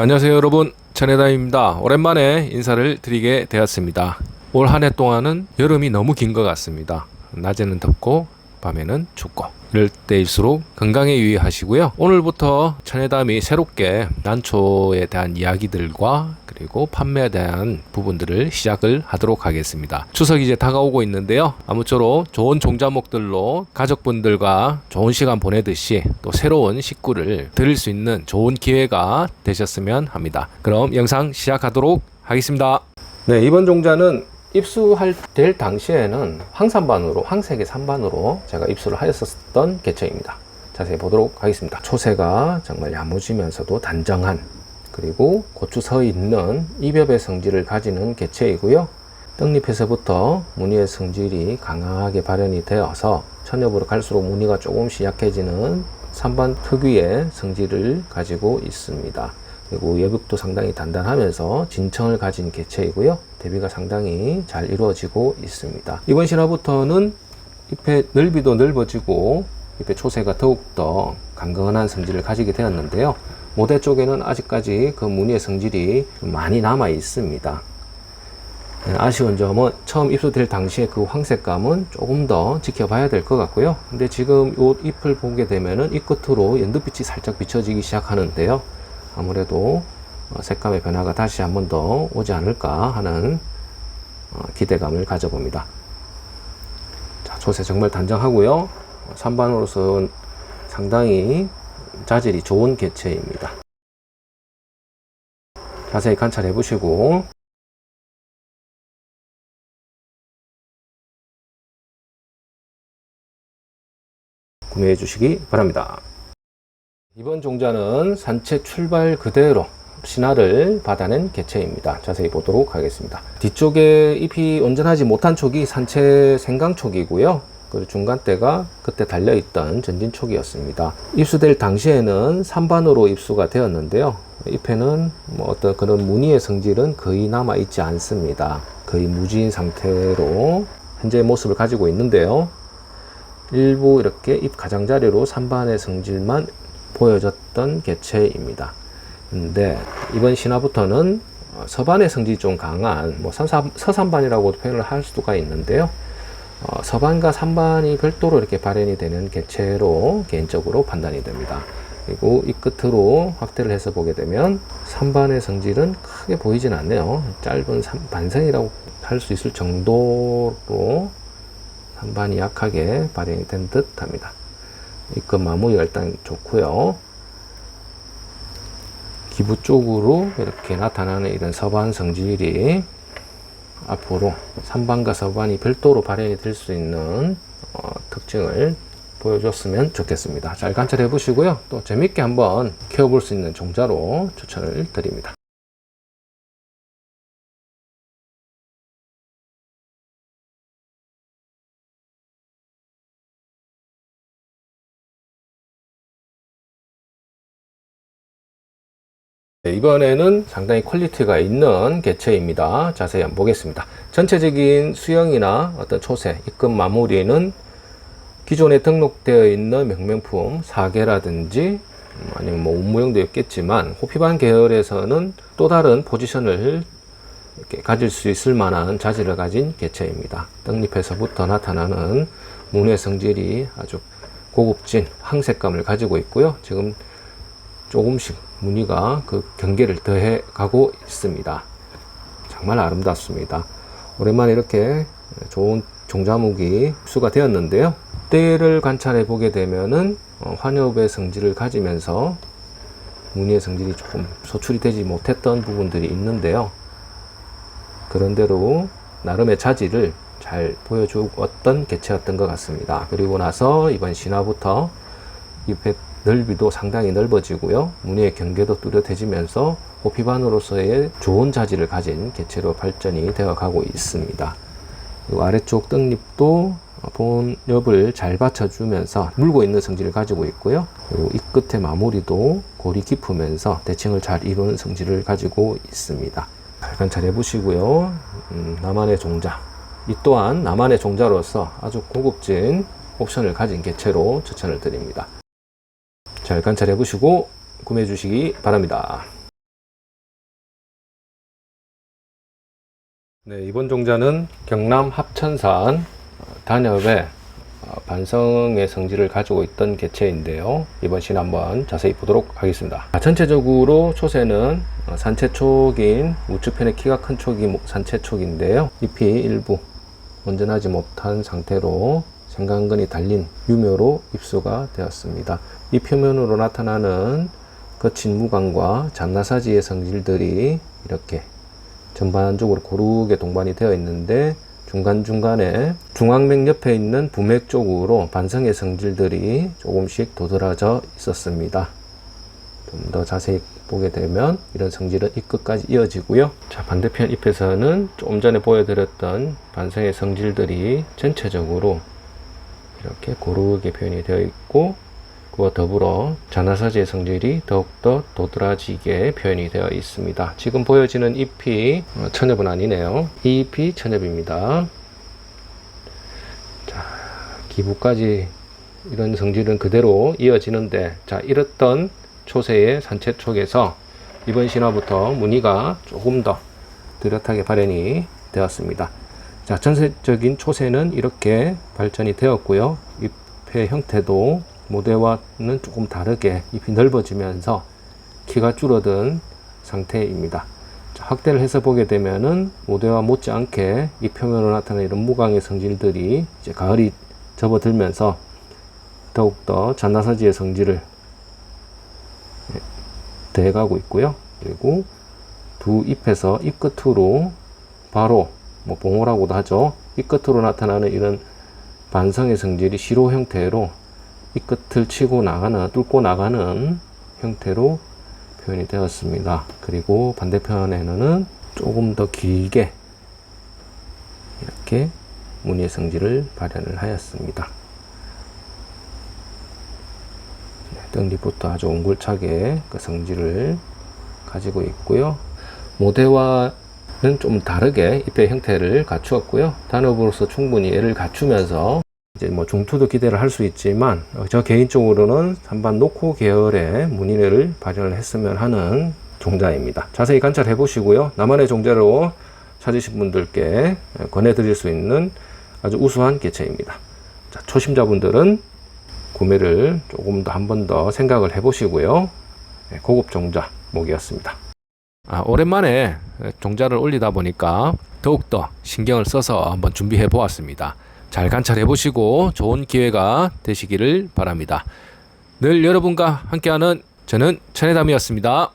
안녕하세요 여러분. 천혜다입니다. 오랜만에 인사를 드리게 되었습니다. 올 한 해 동안은 여름이 너무 긴 것 같습니다. 낮에는 덥고 밤에는 춥고 이럴 때일수록 건강에 유의하시고요. 오늘부터 천혜담이 새롭게 난초에 대한 이야기들과 그리고 판매에 대한 부분들을 시작을 하도록 하겠습니다. 추석이 이제 다가오고 있는데요. 아무쪼록 좋은 종자목들로 가족분들과 좋은 시간 보내듯이 또 새로운 식구를 드릴 수 있는 좋은 기회가 되셨으면 합니다. 그럼 영상 시작하도록 하겠습니다. 네 이번 종자는 입수할 될 당시에는 황산반으로 황색의 산반으로 제가 입수를 하였었던 개체입니다. 자세히 보도록 하겠습니다. 초세가 정말 야무지면서도 단정한 그리고 고추 서 있는 이벽의 성질을 가지는 개체이고요. 떡잎에서부터 무늬의 성질이 강하게 발현이 되어서 천엽으로 갈수록 무늬가 조금씩 약해지는 산반 특유의 성질을 가지고 있습니다. 그리고 예북도 상당히 단단하면서 진청을 가진 개체이고요. 대비가 상당히 잘 이루어지고 있습니다. 이번 신화부터는 잎의 넓이도 넓어지고 잎의 초세가 더욱더 강건한 성질을 가지게 되었는데요. 모대 쪽에는 아직까지 그 무늬의 성질이 좀 많이 남아 있습니다. 네, 아쉬운 점은 처음 입수될 당시에 그 황색감은 조금 더 지켜봐야 될 것 같고요. 근데 지금 이 잎을 보게 되면은 잎 끝으로 연두빛이 살짝 비춰지기 시작하는데요. 아무래도 어, 색감의 변화가 다시 한 번 더 오지 않을까 하는 어, 기대감을 가져봅니다. 자, 초세 정말 단정하고요. 산반으로서 상당히 자질이 좋은 개체입니다. 자세히 관찰해 보시고 구매해 주시기 바랍니다. 이번 종자는 산채 출발 그대로 신화를 받아낸 개체입니다. 자세히 보도록 하겠습니다. 뒤쪽에 잎이 온전하지 못한 촉이 산채 생강촉이고요. 그리고 중간대가 그때 달려있던 전진촉이었습니다. 입수될 당시에는 산반으로 입수가 되었는데요. 잎에는 뭐 어떤 그런 무늬의 성질은 거의 남아있지 않습니다. 거의 무지인 상태로 현재 모습을 가지고 있는데요. 일부 이렇게 잎 가장자리로 산반의 성질만 보여줬던 개체입니다. 근데 이번 신화부터는 어, 서반의 성질이 좀 강한 뭐 서산, 서산반이라고 표현을 할 수가 있는데요. 어, 서반과 산반이 별도로 이렇게 발현이 되는 개체로 개인적으로 판단이 됩니다. 그리고 이 끝으로 확대를 해서 보게 되면 산반의 성질은 크게 보이진 않네요. 짧은 산, 반생이라고 할 수 있을 정도로 산반이 약하게 발현이 된 듯 합니다. 마무리가 일단 좋고요. 기부 쪽으로 이렇게 나타나는 이런 서반 성질이 앞으로 산반과 서반이 별도로 발현이 될 수 있는 어, 특징을 보여줬으면 좋겠습니다. 잘 관찰해 보시고요. 또 재밌게 한번 키워볼 수 있는 종자로 추천을 드립니다. 네, 이번에는 상당히 퀄리티가 있는 개체입니다. 자세히 한번 보겠습니다. 전체적인 수영이나 어떤 초세, 입금 마무리는 기존에 등록되어 있는 명명품 사계라든지 아니면 뭐 운무용도 있겠지만 호피반 계열에서는 또 다른 포지션을 이렇게 가질 수 있을 만한 자질을 가진 개체입니다. 떡잎에서부터 나타나는 문의 성질이 아주 고급진 황색감을 가지고 있고요. 지금 조금씩 무늬가 그 경계를 더해 가고 있습니다. 정말 아름답습니다. 오랜만에 이렇게 좋은 종자목이 흡수가 되었는데요. 때를 관찰해 보게 되면은 어, 환엽의 성질을 가지면서 무늬의 성질이 조금 소출이 되지 못했던 부분들이 있는데요. 그런대로 나름의 자질을 잘 보여주었던 개체였던 것 같습니다. 그리고 나서 이번 신화부터 잎의 넓이도 상당히 넓어지고요. 무늬의 경계도 뚜렷해지면서 호피반으로서의 좋은 자질을 가진 개체로 발전이 되어 가고 있습니다. 아래쪽 떡잎도 본엽을 잘 받쳐주면서 물고 있는 성질을 가지고 있고요. 그리고 이 끝의 마무리도 골이 깊으면서 대칭을 잘 이루는 성질을 가지고 있습니다. 잘 관찰해 보시고요. 음, 나만의 종자. 이 또한 나만의 종자로서 아주 고급진 옵션을 가진 개체로 추천을 드립니다. 잘 관찰해 보시고 구매해 주시기 바랍니다. 네, 이번 종자는 경남 합천산 단엽의 어, 반성의 성질을 가지고 있던 개체인데요. 이번 시 한번 자세히 보도록 하겠습니다. 아, 전체적으로 초세는 어, 산채촉인 우측편에 키가 큰 촉이 뭐 산채촉인데요. 잎이 일부 온전하지 못한 상태로 생강근이 달린 유묘로 입수가 되었습니다. 이 표면으로 나타나는 거친 무광과 잔나사지의 성질들이 이렇게 전반적으로 고르게 동반이 되어 있는데 중간중간에 중앙맥 옆에 있는 부맥 쪽으로 반성의 성질들이 조금씩 도드라져 있었습니다. 좀 더 자세히 보게 되면 이런 성질은 이 끝까지 이어지고요. 자, 반대편 잎에서는 조금 전에 보여드렸던 반성의 성질들이 전체적으로 이렇게 고르게 표현이 되어 있고 그와 더불어 자나사지의 성질이 더욱더 도드라지게 표현이 되어 있습니다. 지금 보여지는 잎이 어, 천엽은 아니네요. 이 잎이 천엽입니다. 자, 기부까지 이런 성질은 그대로 이어지는데 자, 이렇던 초세의 산채 쪽에서 이번 신화부터 무늬가 조금 더 뚜렷하게 발현이 되었습니다. 자, 전체적인 초세는 이렇게 발전이 되었고요. 잎의 형태도 모대와는 조금 다르게 잎이 넓어지면서 키가 줄어든 상태입니다. 자, 확대를 해서 보게 되면은 모대와 못지않게 잎 표면으로 나타나는 이런 무광의 성질들이 이제 가을이 접어들면서 더욱더 잔나사지의 성질을 예, 더해가고 있고요. 그리고 두 잎에서 잎 끝으로 바로 뭐 봉오라고도 하죠. 잎 끝으로 나타나는 이런 반성의 성질이 시로 형태로 이 끝을 치고 나가는 뚫고 나가는 형태로 표현이 되었습니다. 그리고 반대편에는 조금 더 길게 이렇게 무늬의 성질을 발현을 하였습니다. 네, 등립부터 아주 옹골차게 그 성질을 가지고 있고요. 모대와 는좀 다르게 잎의 형태를 갖추었고요. 단업으로서 충분히 얘를 갖추면서 이제 뭐 중투도 기대를 할 수 있지만 어, 저 개인적으로는 산반 노코 계열의 무늬를 발현을 했으면 하는 종자입니다. 자세히 관찰해 보시고요. 나만의 종자로 찾으신 분들께 권해드릴 수 있는 아주 우수한 개체입니다. 자, 초심자분들은 구매를 조금 더 한 번 더 생각을 해 보시고요. 네, 고급 종자 목이었습니다. 아, 오랜만에 종자를 올리다 보니까 더욱더 신경을 써서 한번 준비해 보았습니다. 잘 관찰해 보시고 좋은 기회가 되시기를 바랍니다. 늘 여러분과 함께하는 저는 천혜담이었습니다.